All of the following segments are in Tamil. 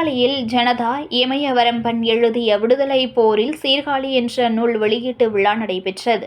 சீர்காழியில் ஜனதா இமயவரம்பன் எழுதிய விடுதலை போரில் சீர்காழி என்ற நூல் வெளியீட்டு விழா நடைபெற்றது.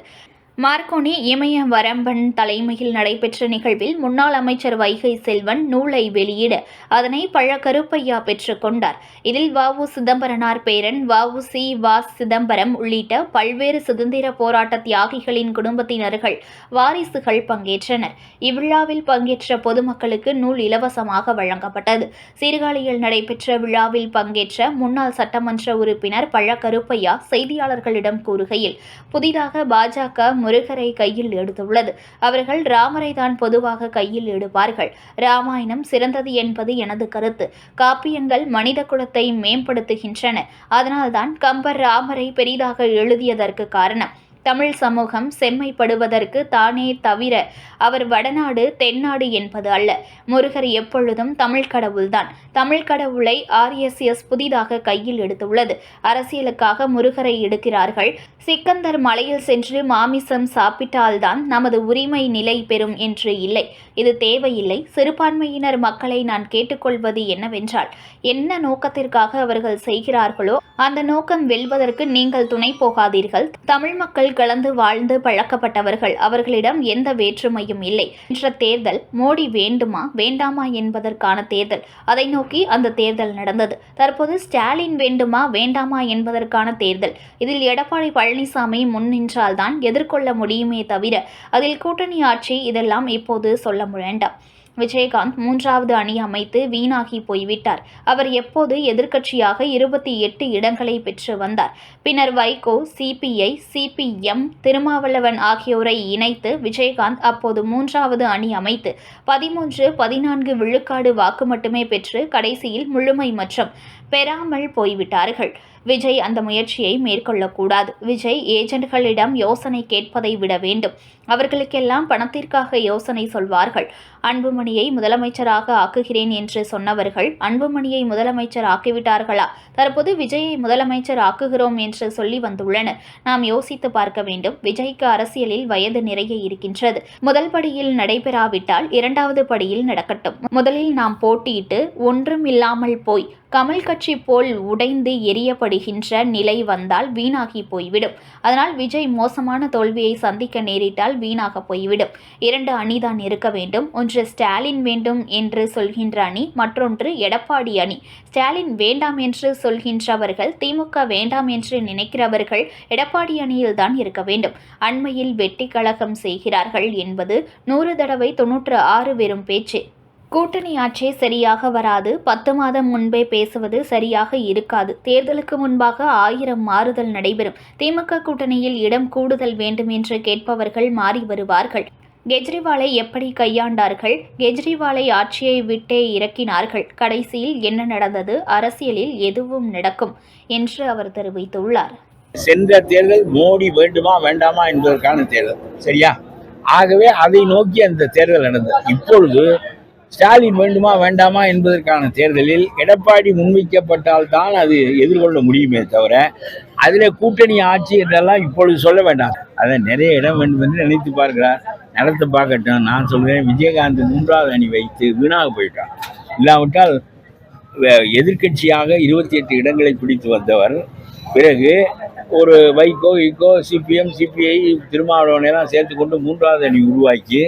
மார்க்கோனி இமய வரம்பன் தலைமையில் நடைபெற்ற நிகழ்வில் முன்னாள் அமைச்சர் வைகை செல்வன் நூலை வெளியிட அதனை பழ கருப்பையா பெற்றுக்கொண்டார் இதில் வஉ சிதம்பரனார் பேரன் வஉ சி வா சிதம்பரம் உள்ளிட்ட பல்வேறு சுதந்திர போராட்ட தியாகிகளின் குடும்பத்தினர்கள் வாரிசுகள் பங்கேற்றனர். இவ்விழாவில் பங்கேற்ற பொதுமக்களுக்கு நூல் இலவசமாக வழங்கப்பட்டது. சீர்காழியில் நடைபெற்ற விழாவில் பங்கேற்ற முன்னாள் சட்டமன்ற உறுப்பினர் பழ கருப்பையா செய்தியாளர்களிடம் கூறுகையில் புதிதாக பாஜக முருகரை கையில் எடுத்துள்ளது. அவர்கள் ராமரை தான் பொதுவாக கையில் எடுப்பார்கள். ராமாயணம் சிறந்தது என்பது எனது கருத்து. காப்பியங்கள் மனித குலத்தை மேம்படுத்துகின்றன. அதனால்தான் கம்பர் ராமரை பெரிதாக எழுதியதற்கு காரணம். தமிழ் சமூகம் செம்மைப்படுவதற்கு தானே தவிர அவர் வடநாடு தென்னாடு என்பது அல்ல. முருகர் எப்பொழுதும் தமிழ் கடவுள்தான் தமிழ் கடவுளை ஆர்எஸ்எஸ் புதிதாக கையில் எடுத்துள்ளது. அரசியலுக்காக முருகரை எடுக்கிறார்கள். சிக்கந்தர் மலையில் சென்று மாமிசம் சாப்பிட்டால்தான் நமது உரிமை நிலை பெறும் என்று இல்லை. இது தேவையில்லை. சிறுபான்மையினர் மக்களை நான் கேட்டுக்கொள்வது என்னவென்றால் என்ன நோக்கத்திற்காக அவர்கள் செய்கிறார்களோ அந்த நோக்கம் வெல்வதற்கு நீங்கள் துணை போகாதீர்கள். தமிழ் மக்கள் கலந்து வாழ்ந்து பழக்கப்பட்டவர்கள். அவர்களிடம் எந்த வேற்றுமையும் இல்லை. என்ற தேர்தல் மோடி வேண்டுமா வேண்டாமா என்பதற்கான தேர்தல். அதை நோக்கி அந்த தேர்தல் நடந்தது. தற்போது ஸ்டாலின் வேண்டுமா வேண்டாமா என்பதற்கான தேர்தல். இதில் எடப்பாடி பழனிசாமி முன் நின்றால்தான் எதிர்கொள்ள முடியுமே தவிர அதில் கூட்டணி ஆட்சி இதெல்லாம் இப்போது சொல்ல வேண்டாம் விஜயகாந்த் மூன்றாவது அணி அமைத்து வீணாகி போய்விட்டார். அவர் எப்போது எதிர்க்கட்சியாக இருபத்தி எட்டு இடங்களை பெற்று வந்தார். பின்னர் வைகோ சிபிஐ சிபிஎம் திருமாவளவன் ஆகியோரை இணைத்து விஜயகாந்த் அப்போது மூன்றாவது அணி அமைத்து பதிமூன்று பதினான்கு விழுக்காடு வாக்கு மட்டுமே பெற்று கடைசியில் முழுமை மற்றும் பெறாமல் போய்விட்டார்கள். விஜய் அந்த முயற்சியை மேற்கொள்ளக்கூடாது. விஜய் ஏஜென்ட்களிடம் யோசனை கேட்பதை விட வேண்டும். அவர்களுக்கெல்லாம் பணத்திற்காக யோசனை சொல்வார்கள். அன்புமணியை முதலமைச்சராக ஆக்குகிறேன் என்று சொன்னவர்கள் அன்புமணியை முதலமைச்சர் ஆக்கிவிட்டார்களா? தற்போது விஜயை முதலமைச்சர் ஆக்குகிறோம் என்று சொல்லி வந்துள்ளனர். நாம் யோசித்து பார்க்க வேண்டும். விஜய்க்கு அரசியலில் வயது நிறைய இருக்கின்றது. முதல் படியில் நடைபெறாவிட்டால் இரண்டாவது படியில் நடக்கட்டும். முதலில் நாம் போட்டியிட்டு ஒன்றும் இல்லாமல் போய் கமல் கட்சி போல் உடைந்து எரியப்படுகின்ற நிலை வந்தால் வீணாகி போய்விடும். அதனால் விஜய் மோசமான தோல்வியை சந்திக்க நேரிட்டால் வீணாக போய்விடும். இரண்டு அணிதான் இருக்க வேண்டும். ஒன்று ஸ்டாலின் வேண்டும் என்று சொல்கின்ற அணி மற்றொன்று எடப்பாடி அணி. ஸ்டாலின் வேண்டாம் என்று சொல்கின்றவர்கள் திமுக வேண்டாம் என்று நினைக்கிறவர்கள் எடப்பாடி அணியில்தான் இருக்க வேண்டும். அண்மையில் வெட்டி கழகம் செய்கிறார்கள் என்பது நூறு தடவை தொன்னூற்று ஆறு வெறும் பேச்சு. கூட்டணி ஆட்சி சரியாக வராது. பத்து மாதம் முன்பே பேசுவது சரியாக இருக்காது. தேர்தலுக்கு முன்பாக ஆயிரம் மாறுதல் நடைபெறும். திமுக கூட்டணியில் இடம் கூடுதல் வேண்டும் என்று கேட்பவர்கள் மாறி வருவார்கள். கெஜ்ரிவாலை எப்படி கையாண்டார்கள்? கெஜ்ரிவாலை ஆட்சியை விட்டே இறக்கினார்கள். கடைசியில் என்ன நடந்தது? அரசியலில் எதுவும் நடக்கும் என்று அவர் தெரிவித்துள்ளார். சென்ற தேர்தல் மோடி வேண்டுமா வேண்டாமா என்பதற்கான தேர்தல். சரியா? ஆகவே அதை நோக்கி அந்த தேர்தல் நடந்தது. இப்பொழுது ஸ்டாலின் வேண்டுமா வேண்டாமா என்பதற்கான தேர்தலில் எடப்பாடி முன்வைக்கப்பட்டால் தான் அது எதிர்கொள்ள முடியுமே தவிர அதில் கூட்டணி ஆட்சி என்றெல்லாம் இப்பொழுது சொல்ல வேண்டாம். அதை நிறைய இடம் வேண்டும் என்று நினைத்து பார்க்கிறார். நடத்த பார்க்கட்டும். நான் சொல்கிறேன் விஜயகாந்த் மூன்றாவது அணி வைத்து வீணாக போயிட்டான். இல்லாவிட்டால் எதிர்கட்சியாக எதிர்க்கட்சியாக இருபத்தி எட்டு இடங்களை பிடித்து வந்தவர். பிறகு ஒரு வைகோ இக்கோ சிபிஎம் சிபிஐ திருமாவளவனையெல்லாம் சேர்த்து கொண்டு மூன்றாவது அணி உருவாக்கி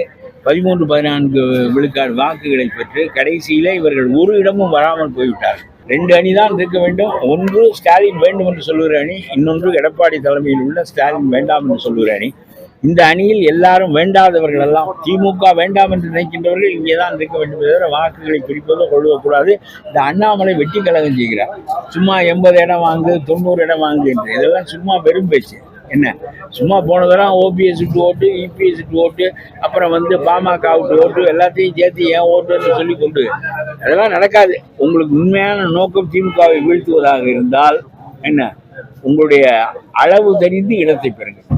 பதிமூன்று பதினான்கு விழுக்காடு வாக்குகளை பெற்று கடைசியிலே இவர்கள் ஒரு இடமும் வராமல் போய்விட்டார்கள். ரெண்டு அணி தான் இருக்க வேண்டும். ஒன்று ஸ்டாலின் வேண்டும் என்று சொல்லுகிற அணி இன்னொன்று எடப்பாடி தலைமையில் உள்ள ஸ்டாலின் வேண்டாம் என்று சொல்லுகிற அணி. இந்த அணியில் எல்லாரும் வேண்டாதவர்கள் எல்லாம் திமுக வேண்டாம் என்று நினைக்கின்றவர்கள் இங்கே தான் இருக்க வேண்டும் தவிர வாக்குகளை பிரிப்பதோ கொள்வக்கூடாது. இந்த அண்ணாமலை வெட்டி கழகம் செய்கிறார். சும்மா எண்பது இடம் வாங்கு தொண்ணூறு இடம் வாங்கு என்று. இதெல்லாம் சும்மா வெறும் பேச்சு. என்ன? சும்மா போன தரம் ஓபிஎஸ் விட்டு ஓட்டு இபிஎஸ் விட்டு ஓட்டு அப்புறம் வந்து பாமக விட்டு ஓட்டு எல்லாத்தையும் சேர்த்து ஏன் ஓட்டுன்னு சொல்லி கொண்டு. அதெல்லாம் நடக்காது. உங்களுக்கு உண்மையான நோக்கம் திமுகவை வீழ்த்துவதாக இருந்தால் என்ன? உங்களுடைய அளவு தெரிந்து இடத்தை பெறுங்க